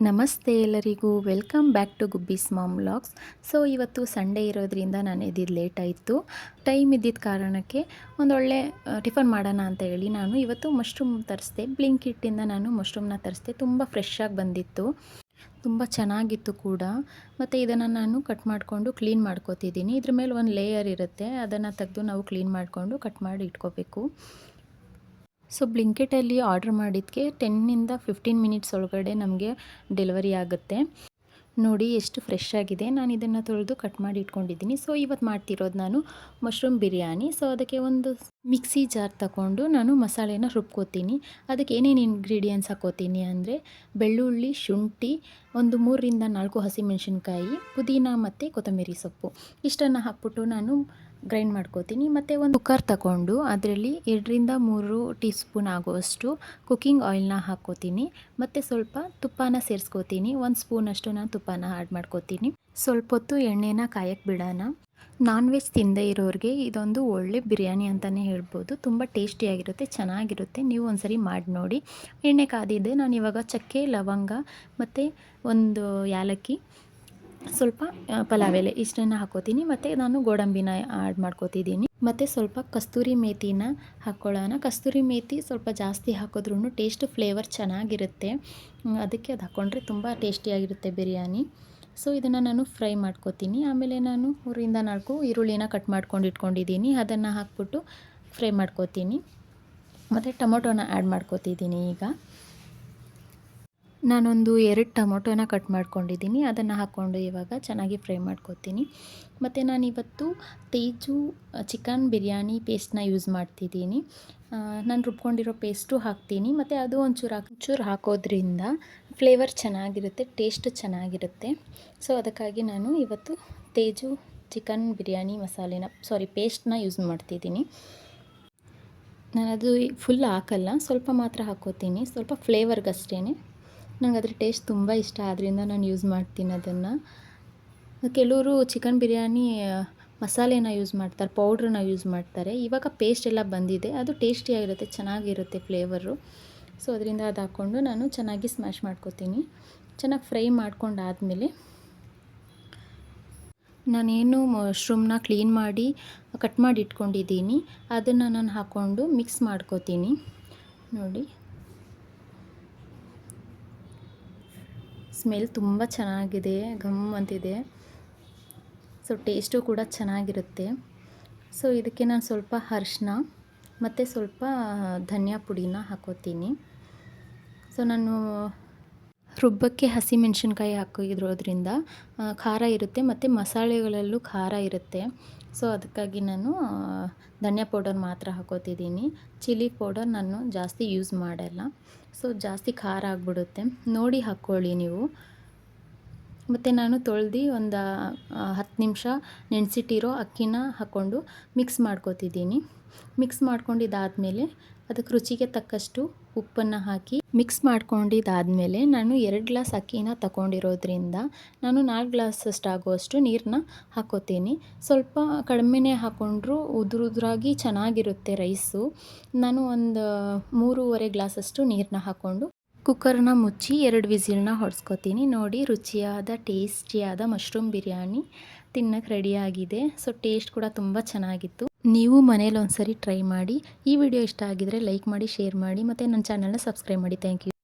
ನಮಸ್ತೆ ಎಲ್ಲರಿಗೂ. Welcome back to Gubbi's mom vlogs so ಇವತ್ತು ಸಂಡೇ ಇರೋದ್ರಿಂದ ನಾನು ಎದ್ದಿದ್ದು ಲೇಟ್ ಆಯಿತು. ಟೈಮ್ ಇದ್ದಿದ್ದ ಕಾರಣಕ್ಕೆ ಒಂದೊಳ್ಳೆ ಟಿಫನ್ ಮಾಡೋಣ ಅಂತ ಹೇಳಿ ನಾನು ಇವತ್ತು ಮಶ್ರೂಮ್ ತರಿಸ್ದೆ. ಬ್ಲಿಂಕಿಟ್ಟಿಂದ ನಾನು ಮಶ್ರೂಮ್ನ ತರಿಸ್ದೆ. ತುಂಬ ಫ್ರೆಶ್ ಆಗಿ ಬಂದಿತ್ತು. ತುಂಬ ಚೆನ್ನಾಗಿತ್ತು ಕೂಡ. ಮತ್ತು ಇದನ್ನು ನಾನು ಕಟ್ ಮಾಡಿಕೊಂಡು ಕ್ಲೀನ್ ಮಾಡ್ಕೋತಿದ್ದೀನಿ. ಇದ್ರ ಮೇಲೆ ಒಂದು ಲೇಯರ್ ಇರುತ್ತೆ. ಅದನ್ನು ತೆಗೆದು ನಾವು ಕ್ಲೀನ್ ಮಾಡಿಕೊಂಡು ಕಟ್ ಮಾಡಿ ಇಟ್ಕೋಬೇಕು. ಸೊ ಬ್ಲಿಂಕೆಟಲ್ಲಿ ಆರ್ಡ್ರ್ ಮಾಡಿದ್ದಕ್ಕೆ ಟೆನ್ನಿಂದ ಫಿಫ್ಟೀನ್ ಮಿನಿಟ್ಸ್ ಒಳಗಡೆ ನಮಗೆ ಡೆಲಿವರಿ ಆಗುತ್ತೆ. ನೋಡಿ ಎಷ್ಟು ಫ್ರೆಶ್ ಆಗಿದೆ. ನಾನು ಇದನ್ನು ತೊಳೆದು ಕಟ್ ಮಾಡಿ ಇಟ್ಕೊಂಡಿದ್ದೀನಿ. ಸೊ ಇವತ್ತು ಮಾಡ್ತಿರೋದು ನಾನು ಮಶ್ರೂಮ್ ಬಿರಿಯಾನಿ. ಸೊ ಅದಕ್ಕೆ ಒಂದು ಮಿಕ್ಸಿ ಜಾರ್ ತಗೊಂಡು ನಾನು ಮಸಾಲೆನ ರುಬ್ಕೋತೀನಿ. ಅದಕ್ಕೆ ಏನೇನು ಇಂಗ್ರೀಡಿಯೆಂಟ್ಸ್ ಹಾಕೋತೀನಿ ಅಂದರೆ ಬೆಳ್ಳುಳ್ಳಿ, ಶುಂಠಿ, ಒಂದು ಮೂರರಿಂದ ನಾಲ್ಕು ಹಸಿಮೆಣಸಿನ್ಕಾಯಿ, ಪುದೀನ ಮತ್ತು ಕೊತ್ತಂಬರಿ ಸೊಪ್ಪು. ಇಷ್ಟನ್ನು ಹಾಕ್ಬಿಟ್ಟು ನಾನು ಗ್ರೈಂಡ್ ಮಾಡ್ಕೋತೀನಿ. ಮತ್ತು ಒಂದು ಕುಕ್ಕರ್ ತಗೊಂಡು ಅದರಲ್ಲಿ ಎರಡರಿಂದ ಮೂರು ಟೀ ಸ್ಪೂನ್ ಆಗುವಷ್ಟು ಕುಕ್ಕಿಂಗ್ ಆಯಿಲ್ನ ಹಾಕ್ಕೋತೀನಿ. ಮತ್ತು ಸ್ವಲ್ಪ ತುಪ್ಪನ ಸೇರಿಸ್ಕೋತೀನಿ. ಒಂದು ಸ್ಪೂನಷ್ಟು ನಾನು ತುಪ್ಪನ ಆ್ಯಡ್ ಮಾಡ್ಕೋತೀನಿ. ಸ್ವಲ್ಪ ಹೊತ್ತು ಎಣ್ಣೆನ ಕಾಯಕ್ಕೆ ಬಿಡೋಣ. ನಾನ್ ವೆಜ್ ತಿಂದೇ ಇರೋರಿಗೆ ಇದೊಂದು ಒಳ್ಳೆ ಬಿರಿಯಾನಿ ಅಂತಲೇ ಹೇಳ್ಬೋದು. ತುಂಬ ಟೇಸ್ಟಿಯಾಗಿರುತ್ತೆ ಚೆನ್ನಾಗಿರುತ್ತೆ. ನೀವು ಒಂದ್ಸರಿ ಮಾಡಿ ನೋಡಿ. ಎಣ್ಣೆ ಕಾದಿದ್ದೆ, ನಾನು ಇವಾಗ ಚಕ್ಕೆ, ಲವಂಗ, ಮತ್ತು ಒಂದು ಯಾಲಕ್ಕಿ. ಸ್ವಲ್ಪ ಪಲಾವ್ ಎಲೆ ಇಷ್ಟನ್ನ ಹಾಕೋತೀನಿ. ಮತ್ತು ನಾನು ಗೋಡಂಬಿನ ಆ್ಯಡ್ ಮಾಡ್ಕೋತಿದ್ದೀನಿ. ಮತ್ತು ಸ್ವಲ್ಪ ಕಸ್ತೂರಿ ಮೇಥಿನ ಹಾಕ್ಕೊಳ್ಳೋಣ ಕಸ್ತೂರಿ ಮೇಥಿ ಸ್ವಲ್ಪ ಜಾಸ್ತಿ ಹಾಕಿದ್ರೂ ಟೇಸ್ಟ್ ಫ್ಲೇವರ್ ಚೆನ್ನಾಗಿರುತ್ತೆ. ಅದಕ್ಕೆ ಅದು ಹಾಕ್ಕೊಂಡ್ರೆ ತುಂಬ ಟೇಸ್ಟಿಯಾಗಿರುತ್ತೆ ಬಿರಿಯಾನಿ. ಸೊ ಇದನ್ನು ನಾನು ಫ್ರೈ ಮಾಡ್ಕೋತೀನಿ. ಆಮೇಲೆ ನಾನು ಮೂರಿಂದ ನಾಲ್ಕು ಈರುಳ್ಳಿನ ಕಟ್ ಮಾಡ್ಕೊಂಡು ಇಟ್ಕೊಂಡಿದ್ದೀನಿ. ಅದನ್ನು ಹಾಕ್ಬಿಟ್ಟು ಫ್ರೈ ಮಾಡ್ಕೋತೀನಿ. ಮತ್ತು ಟೊಮೊಟೊನ ಆ್ಯಡ್ ಮಾಡ್ಕೋತಿದ್ದೀನಿ ಈಗ. ನಾನೊಂದು ಎರಡು ಟೊಮೊಟೊನ ಕಟ್ ಮಾಡ್ಕೊಂಡಿದ್ದೀನಿ. ಅದನ್ನು ಹಾಕ್ಕೊಂಡು ಇವಾಗ ಚೆನ್ನಾಗಿ ಫ್ರೈ ಮಾಡ್ಕೊತೀನಿ. ಮತ್ತು ನಾನಿವತ್ತು ತೇಜು ಚಿಕನ್ ಬಿರಿಯಾನಿ ಪೇಸ್ಟ್ನ ಯೂಸ್ ಮಾಡ್ತಿದ್ದೀನಿ. ನಾನು ರುಬ್ಕೊಂಡಿರೋ ಪೇಸ್ಟು ಹಾಕ್ತೀನಿ. ಮತ್ತು ಅದು ಒಂಚೂರು ಹಾಕಿ ಹಾಕೋದ್ರಿಂದ ಫ್ಲೇವರ್ ಚೆನ್ನಾಗಿರುತ್ತೆ, ಟೇಸ್ಟ್ ಚೆನ್ನಾಗಿರುತ್ತೆ. ಸೊ, ಅದಕ್ಕಾಗಿ ನಾನು ಇವತ್ತು ತೇಜು, ಚಿಕನ್ ಬಿರಿಯಾನಿ ಮಸಾಲೆನ, ಸಾರಿ, ಪೇಸ್ಟ್ನ ಯೂಸ್ ಮಾಡ್ತಿದ್ದೀನಿ. ನಾನು ಅದು ಫುಲ್ ಹಾಕಲ್ಲ, ಸ್ವಲ್ಪ ಮಾತ್ರ ಹಾಕೋತೀನಿ. ಸ್ವಲ್ಪ ಫ್ಲೇವರ್ಗಷ್ಟೇ ನಂಗೆ ಅದ್ರ ಟೇಸ್ಟ್ ತುಂಬ ಇಷ್ಟ ಆದ್ದರಿಂದ ನಾನು ಯೂಸ್ ಮಾಡ್ತೀನಿ ಅದನ್ನು. ಕೆಲವರು ಚಿಕನ್ ಬಿರಿಯಾನಿ ಮಸಾಲೆನ ಯೂಸ್ ಮಾಡ್ತಾರೆ ಪೌಡ್ರನ್ನ ಯೂಸ್ ಮಾಡ್ತಾರೆ. ಇವಾಗ ಪೇಸ್ಟ್ ಎಲ್ಲ ಬಂದಿದೆ, ಅದು ಟೇಸ್ಟಿಯಾಗಿರುತ್ತೆ ಚೆನ್ನಾಗಿರುತ್ತೆ ಫ್ಲೇವರು ಸೊ ಅದರಿಂದ ಅದು ಹಾಕ್ಕೊಂಡು ನಾನು ಚೆನ್ನಾಗಿ ಸ್ಮ್ಯಾಶ್ ಮಾಡ್ಕೋತೀನಿ. ಚೆನ್ನಾಗಿ ಫ್ರೈ ಮಾಡ್ಕೊಂಡಾದಮೇಲೆ ನಾನೇನು ಮಶ್ರೂಮ್ನ ಕ್ಲೀನ್ ಮಾಡಿ ಕಟ್ ಮಾಡಿ ಇಟ್ಕೊಂಡಿದ್ದೀನಿ ಅದನ್ನು ನಾನು ಹಾಕ್ಕೊಂಡು ಮಿಕ್ಸ್ ಮಾಡ್ಕೋತೀನಿ. ನೋಡಿ. ಸ್ಮೆಲ್ ತುಂಬ ಚೆನ್ನಾಗಿದೆ, ಘಮ್ ಅಂತಿದೆ. ಸೊ ಟೇಸ್ಟು ಕೂಡ ಚೆನ್ನಾಗಿರುತ್ತೆ. ಸೊ ಇದಕ್ಕೆ ನಾನು ಸ್ವಲ್ಪ ಅರ್ಶಿನ ಮತ್ತು ಸ್ವಲ್ಪ ಧನಿಯಾ ಪುಡಿನ ಹಾಕೋತೀನಿ. ಸೊ ನಾನು ರುಬ್ಬಕ್ಕೆ ಹಸಿಮೆಣ್ಸಿನ್ಕಾಯಿ ಹಾಕಿರೋದ್ರಿಂದ ಖಾರ ಇರುತ್ತೆ ಮತ್ತು ಮಸಾಲೆಗಳಲ್ಲೂ ಖಾರ ಇರುತ್ತೆ. ಸೊ ಅದಕ್ಕಾಗಿ ನಾನು ಧನಿಯಾ ಪೌಡರ್ ಮಾತ್ರ ಹಾಕೋತಿದ್ದೀನಿ. ಚಿಲ್ಲಿ ಪೌಡರ್ ನಾನು ಜಾಸ್ತಿ ಯೂಸ್ ಮಾಡಲ್ಲ. ಸೊ ಜಾಸ್ತಿ ಖಾರ ಆಗಿಬಿಡುತ್ತೆ. ನೋಡಿ ಹಾಕ್ಕೊಳ್ಳಿ ನೀವು. ಮತ್ತು ನಾನು ತೊಳ್ದು ಒಂದು ಹತ್ತು ನಿಮಿಷ ನೆನೆಸಿಟ್ಟಿರೋ ಅಕ್ಕಿನ ಹಾಕ್ಕೊಂಡು ಮಿಕ್ಸ್ ಮಾಡ್ಕೋತಿದ್ದೀನಿ. ಮಿಕ್ಸ್ ಮಾಡ್ಕೊಂಡಿದ್ದಾದಮೇಲೆ ಅದಕ್ಕೆ ರುಚಿಗೆ ತಕ್ಕಷ್ಟು ಉಪ್ಪನ್ನು ಹಾಕಿ ಮಿಕ್ಸ್ ಮಾಡ್ಕೊಂಡಿದ್ದಾದಮೇಲೆ ನಾನು ಎರಡು ಗ್ಲಾಸ್ ಅಕ್ಕಿನ ತಗೊಂಡಿರೋದ್ರಿಂದ ನಾನು ನಾಲ್ಕು ಗ್ಲಾಸಷ್ಟು ಅಷ್ಟಾಗುವಷ್ಟು ನೀರನ್ನ ಹಾಕೋತೀನಿ. ಸ್ವಲ್ಪ ಕಡಿಮೆನೇ ಉದುರು ಉದುರುದ್ರಾಗಿ ಚೆನ್ನಾಗಿರುತ್ತೆ ರೈಸು. ನಾನು ಒಂದು ಮೂರುವರೆ ಗ್ಲಾಸಷ್ಟು ನೀರನ್ನ ಹಾಕ್ಕೊಂಡು ಕುಕ್ಕರ್ನ ಮುಚ್ಚಿ ಎರಡು ವಿಸಿಲ್ನ ಹೊಡ್ಸ್ಕೊತೀನಿ. ನೋಡಿ, ರುಚಿಯಾದ, ಟೇಸ್ಟಿಯಾದ ಮಶ್ರೂಮ್ ಬಿರಿಯಾನಿ ತಿನ್ನಕ್ಕೆ ರೆಡಿಯಾಗಿದೆ ಸೊ ಟೇಸ್ಟ್ ಕೂಡ ತುಂಬ ಚೆನ್ನಾಗಿತ್ತು. ನೀವು ಮನೇಲಿ ಒಂದ್ಸರಿ ಟ್ರೈ ಮಾಡಿ ಈ ವಿಡಿಯೋ ಇಷ್ಟ ಆಗಿದ್ರೆ ಲೈಕ್ ಮಾಡಿ ಶೇರ್ ಮಾಡಿ, ಮತ್ತು ನನ್ನ ಚಾನಲ್ನ ಸಬ್ಸ್ಕ್ರೈಬ್ ಮಾಡಿ. Thank you